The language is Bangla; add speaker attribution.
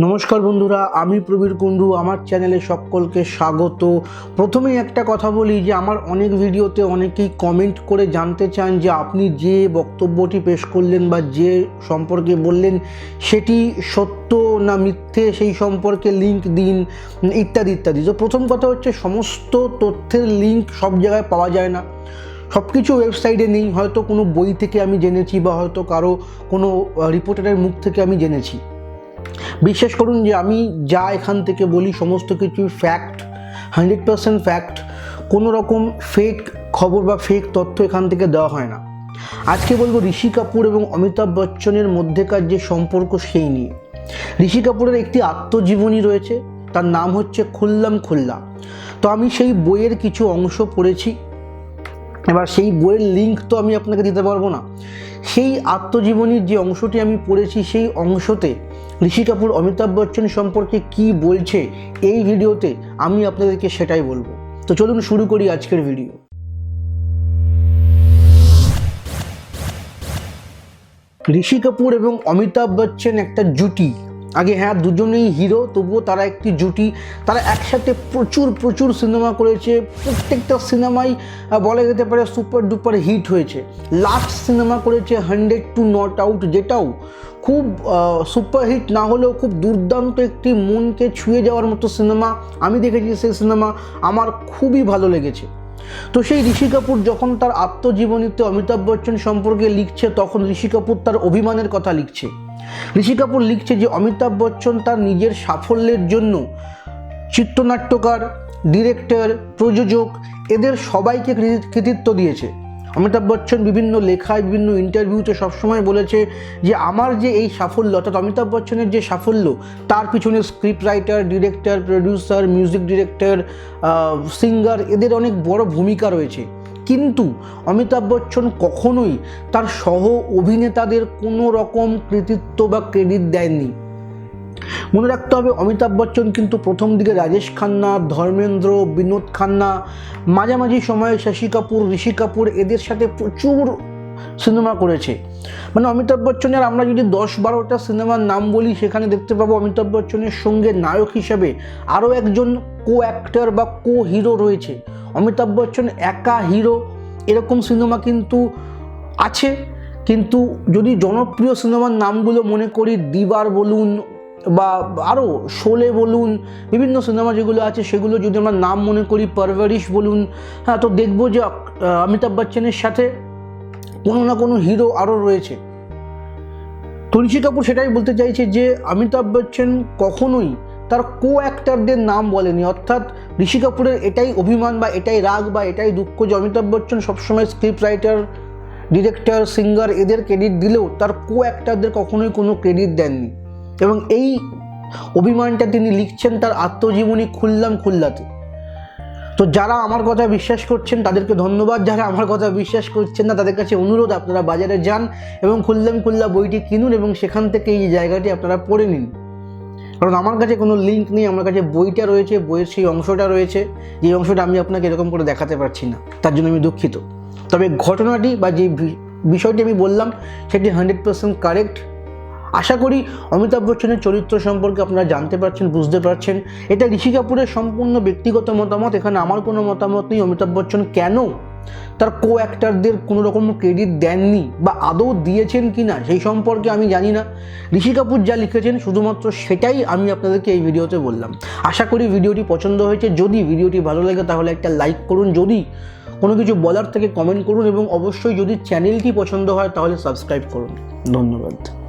Speaker 1: নমস্কার বন্ধুরা, আমি প্রবীর কুণ্ডু, আমার চ্যানেলে সকলকে স্বাগত। প্রথমেই একটা কথা বলি যে, আমার অনেক ভিডিওতে অনেকেই কমেন্ট করে জানতে চান যে, আপনি যে বক্তব্যটি পেশ করলেন বা যে সম্পর্কে বললেন, সেটি সত্য না মিথ্যে, সেই সম্পর্কে লিংক দিন, ইত্যাদি ইত্যাদি। তো প্রথম কথা হচ্ছে, সমস্ত তথ্যের লিংক সব জায়গায় পাওয়া যায় না। সব কিছু ওয়েবসাইটে নেই, হয়তো কোনো বই থেকে আমি জেনেছি বা হয়তো কারও কোনো রিপোর্টারের মুখ থেকে আমি জেনেছি। বিশ্বাস করুন যে আমি যা এখান থেকে বলি, সমস্ত কিছু ফ্যাক্ট হান্ড্রেড পার্সেন্ট ফ্যাক্ট কোনো রকম ফেক খবর বা ফেক তথ্য এখান থেকে দেওয়া হয় না। আজকে বলব ঋষি কাপুর এবং অমিতাভ বচ্চনের মধ্যেকার যে সম্পর্ক সেই নিয়ে। ঋষি কাপুরের একটি আত্মজীবনী রয়েছে, তার নাম হচ্ছে খুল্লাম খুল্লা। তো আমি সেই বইয়ের কিছু অংশ পড়েছি। এবার সেই বইয়ের লিঙ্ক তো আমি আপনাকে দিতে পারব না। সেই আত্মজীবনীর যে অংশটি আমি পড়েছি, সেই অংশতে ঋষি কাপুর অমিতাভ বচ্চন সম্পর্কে কি বলছে এই ভিডিওতে আমি আপনাদেরকে সেটাই বলব। তো চলুন শুরু করি আজকের ভিডিও। ঋষি কাপুর এবং অমিতাভ বচ্চন একটা জুটি আগে হ্যাঁ দুজনেই হিরো, তবুও তারা একটি জুটি। তারা একসাথে প্রচুর প্রচুর সিনেমা করেছে। প্রত্যেকটা সিনেমাই বলা যেতে পারে সুপার ডুপার হিট হয়েছে। লাস্ট সিনেমা করেছে হান্ড্রেড টু নট আউট যেটাও খুব সুপার হিট না হলেও খুব দুর্দান্ত একটি মনকে ছুঁয়ে যাওয়ার মতো সিনেমা। আমি দেখেছি সেই সিনেমা, আমার খুবই ভালো লেগেছে। তো সেই ঋষি কাপুর যখন তার আত্মজীবনীতে অমিতাভ বচ্চন সম্পর্কে লিখছে, তখন ঋষি কাপুর তার অভিমানের কথা লিখছে। ঋষি কাপুর লিখছে যে অমিতাভ বচ্চন তার নিজের সাফল্যের জন্য চিত্রনাট্যকার ডিরেক্টর প্রযোজক, এদের সবাইকে কৃতি- কৃতিত্ব দিয়েছে। অমিতাভ বচ্চন বিভিন্ন লেখায়, বিভিন্ন ইন্টারভিউতে সবসময় বলেছে যে, আমার যে এই সাফল্য, অর্থাৎ অমিতাভ বচ্চনের যে সাফল্য, তার পিছনে script writer director producer music director singer এদের অনেক বড় ভূমিকা রয়েছে। কিন্তু অমিতাভ বচ্চন কখনোই তার সহ অভিনেতাদের কোনো রকম কৃতিত্ব বা ক্রেডিট দেননি মনে রাখতে হবে, অমিতাভ বচ্চন কিন্তু প্রথম দিকে রাজেশ খান্না, ধর্মেন্দ্র, বিনোদ খান্না, মাঝামাঝি সময়ে শশী কাপুর, ঋষি কাপুর, এদের সাথে প্রচুর সিনেমা করেছে। মানে অমিতাভ বচ্চনের আমরা যদি দশ বারোটা সিনেমার নাম বলি, সেখানে দেখতে পাবো অমিতাভ বচ্চনের সঙ্গে নায়ক হিসাবে আরও একজন কো অ্যাক্টর বা কো হিরো রয়েছে। অমিতাভ বচ্চন একা হিরো এরকম সিনেমা কিন্তু আছে। কিন্তু যদি জনপ্রিয় সিনেমার নামগুলো মনে করি, দিবার বলুন বা আরও শোলে বলুন, বিভিন্ন সিনেমা যেগুলো আছে, সেগুলো যদি আমরা নাম মনে করি, পারভারিশ বলুন হ্যাঁ তো দেখব যে অমিতাভ বচ্চনের সাথে কোনো না কোনো হিরো আরও রয়েছে। তুলসী কাপুর সেটাই বলতে চাইছে যে, অমিতাভ বচ্চন কখনোই তার কো অ্যাক্টারদের নাম বলেনি। অর্থাৎ ঋষি কাপুরের এটাই অভিমান বা এটাই রাগ বা এটাই দুঃখ যে, অমিতাভ বচ্চন সবসময় স্ক্রিপ্ট রাইটার ডিরেক্টর সিঙ্গার এদের ক্রেডিট দিলেও তার কো অ্যাক্টারদের কখনোই কোনো ক্রেডিট দেননি। এবং এই অভিমানটা তিনি লিখছেন তার আত্মজীবনী খুললাম খুল্লাতে। তো যারা আমার কথা বিশ্বাস করছেন, তাদেরকে ধন্যবাদ। যারা আমার কথা বিশ্বাস করছেন না, তাদের কাছে অনুরোধ, আপনারা বাজারে যান এবং খুললাম খুল্লা বইটি কিনুন এবং সেখান থেকে এই জায়গাটি আপনারা পড়ে নিন। কারণ আমার কাছে কোনো লিঙ্ক নেই, আমার কাছে বইটা রয়েছে, বইয়ের সেই অংশটা রয়েছে। যে অংশটা আমি আপনাকে এরকম করে দেখাতে পারছি না, তার জন্য আমি দুঃখিত। তবে ঘটনাটি বা যে বিষয়টি আমি বললাম, সেটি হান্ড্রেড পার্সেন্ট কারেক্ট আশা করি অমিতাভ বচ্চনের চরিত্র সম্পর্কে আপনারা জানতে পারছেন, বুঝতে পারছেন। এটা ঋষি কাপুরের সম্পূর্ণ ব্যক্তিগত মতামত, এখানে আমার কোনো মতামত নেই, অমিতাভ বচ্চন কেন তার কো অ্যাক্টারদের কোনো রকম ক্রেডিট দেননি বা আদৌ দিয়েছেন কি না সেই সম্পর্কে আমি জানি না। ঋষি কাপুর যা লিখেছেন, শুধুমাত্র সেটাই আমি আপনাদেরকে এই ভিডিওতে বললাম। আশা করি ভিডিওটি পছন্দ হয়েছে। যদি ভিডিওটি ভালো লাগে, তাহলে একটা লাইক করুন। যদি কোনো কিছু বলার থেকে কমেন্ট করুন এবং অবশ্যই যদি চ্যানেলটি পছন্দ হয়, তাহলে সাবস্ক্রাইব করুন। ধন্যবাদ।